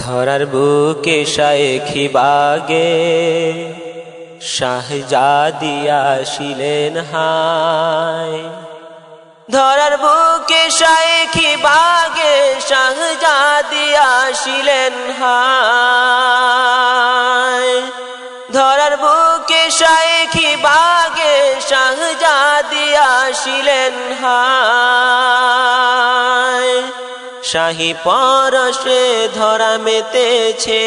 ধরার বুকে শায়েখি বাগে শাহজাদিয়া শিলেন হায়। ধরার বুকে শায়েখি বাগে শাহজাদিয়া শিলেন হায়। ধরার বুকে শায়েখি বাগে শাহজাদিয়া শিলেন হায়। শাহী পরশে ধরা মেতেছে।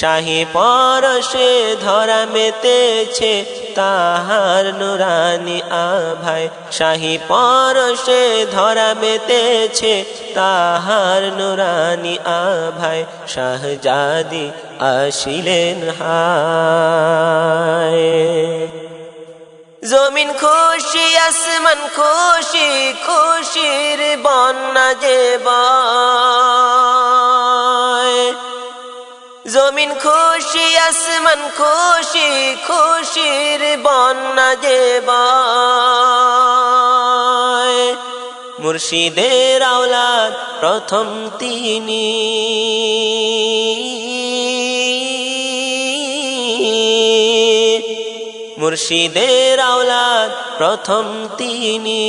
শাহী পরশে ধরা মেতেছে তাহার নুরানি আভাই শাহী পরশে ধরা মেতেছে তাহার নুরানি আভাই শাহজাদি আসিলেন হায়। জমিন খুশি, আসমান খুশি, খুশির বন্যা যে। জমিন খুশি, আসমান খুশি, খুশির বন্যা যে। মুর্শিদের আওলাদ প্রথম তিনি মুর্শিদের আওলাদ প্রথম তিনি।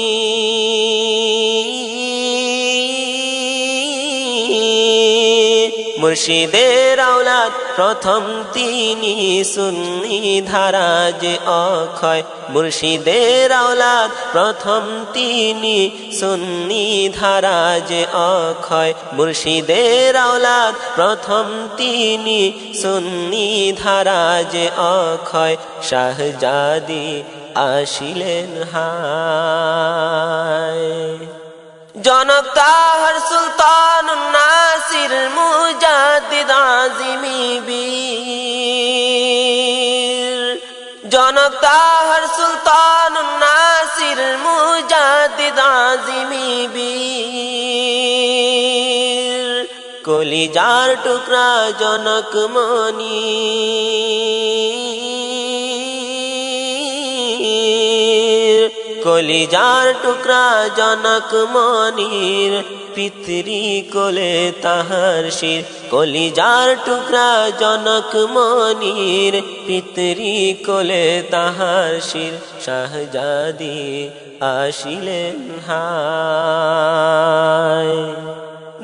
মুর্শিদের আওলাদ। প্রথম তিনি সুন্নি ধারা যে অক্ষয়। মুর্শিদের আওলাদ। প্রথম তিনি সুন্নি ধারা যে অক্ষয়। মুর্শিদের আওলাদ। প্রথম তিনি সুন্নি ধারা যে অক্ষয়। শাহজাদি আসিলেন হায়। জনক তাহার সুলতান তাহার সুলতান নাসির মুজাদ্দিদ আজিমি বীর। কলিজার টুকরা জনক মনি কলিজার টুকরা জনক মনির। পিতরি কোলে তাহার শির, কলিজার টুকরা জনক মনির পিতরি কোলে তাহার শির, শাহজাদি আসিলেন হায়।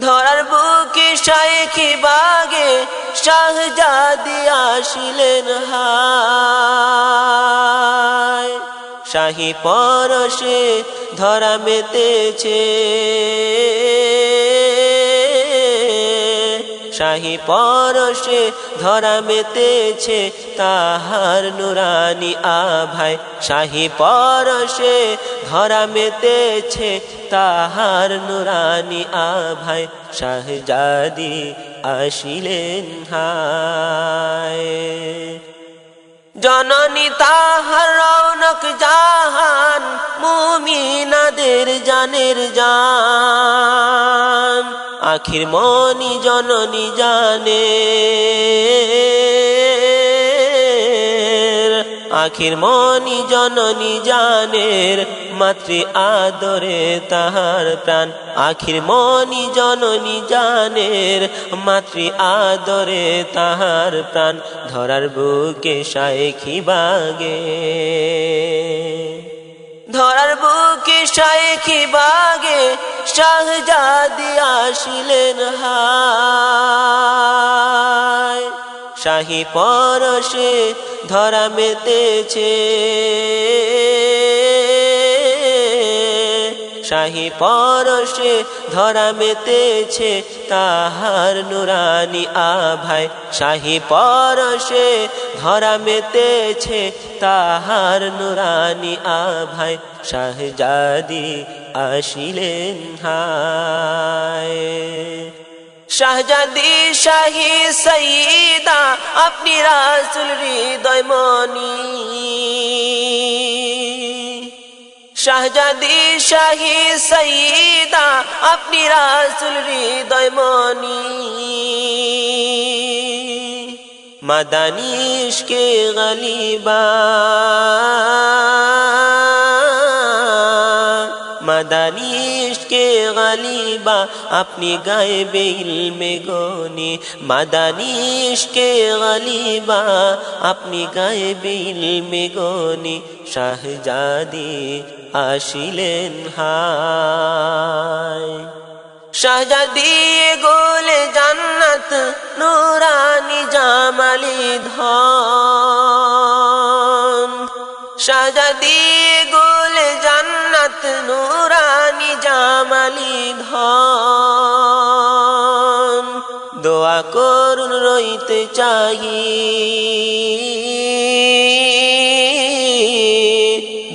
ধরার বুকে শায়েখি বাগে, শাহজাদি আসিলেন হায়। শাহী পরশে ধরা মেতেছে। শাহী পরশে ধরা মেতেছে তাহার নুরানি আভাই শাহী পরশে ধরা মেতেছে তাহার নুরানি আভাই শাহজাদি আসিলেন হায়। জননী তাহার রৌনক জাহান মুমিনাদের জানের জান। আখির মনি জননী জানে। আখির মনি জননী জানের মাতৃ আদরে তাহার প্রাণ। আখির মনি জননী জানের মাতৃ আদরে তাহার প্রাণ। ধরার বুকে শায়েখি বাগে। ধরার বুকে শায়েখি বাগে, শাহজাদি আসিলেন হায়। শাহী পরশে ধরা মেতেছে। শাহী পরশে ধরা মেতেছে তাহার নুরানি আভাই শাহী পরশে ধরা মেতেছে তাহার নুরানি আভাই শাহজাদি আসিলেন হায়। শাহজাদি শাহী সঈদা, আপনি রাসুল হৃদয় মনি। শাহজাদি শাহী সঈদা, আপনি রাসুল হৃদয় মনি। মাদানিশ কে গলিবা। মাদানিশকে গালিবা? আপনি গায়েবে ইলমে গনি। মাদানিশকে গালিবা? আপনি গায়েবে ইলমে গনি। শাহজাদি আসিলেন হায়। শাহজাদি গোলে জান্নাত, নুরানি জামালি দোয়া করুন রইতে চাহি।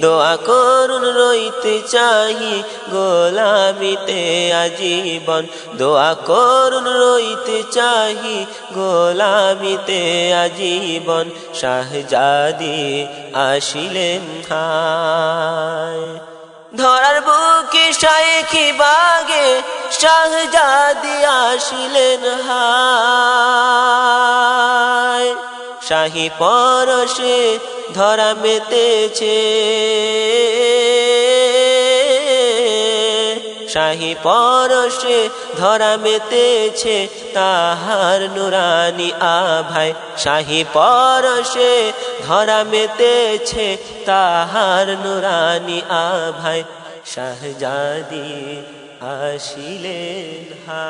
দোয়া করুন রইতে চাহি গোলামিতে আজীবন। দোয়া করুন রইতে চাহি গোলামিতে আজীবন। শাহজাদি আসিলেন হায়। ধরার বুকে শায়েখি বাগে শাহজাদি আসিলেন হায়। শাহী পরশে ধরা মেতেছে। শাহী পরশে ধরা মেতেছে তাহার নুরানি আভাই শাহী পরশে ধরা মেতেছে তাহার নুরানি আভাই শাহজাদি আসিলেন হা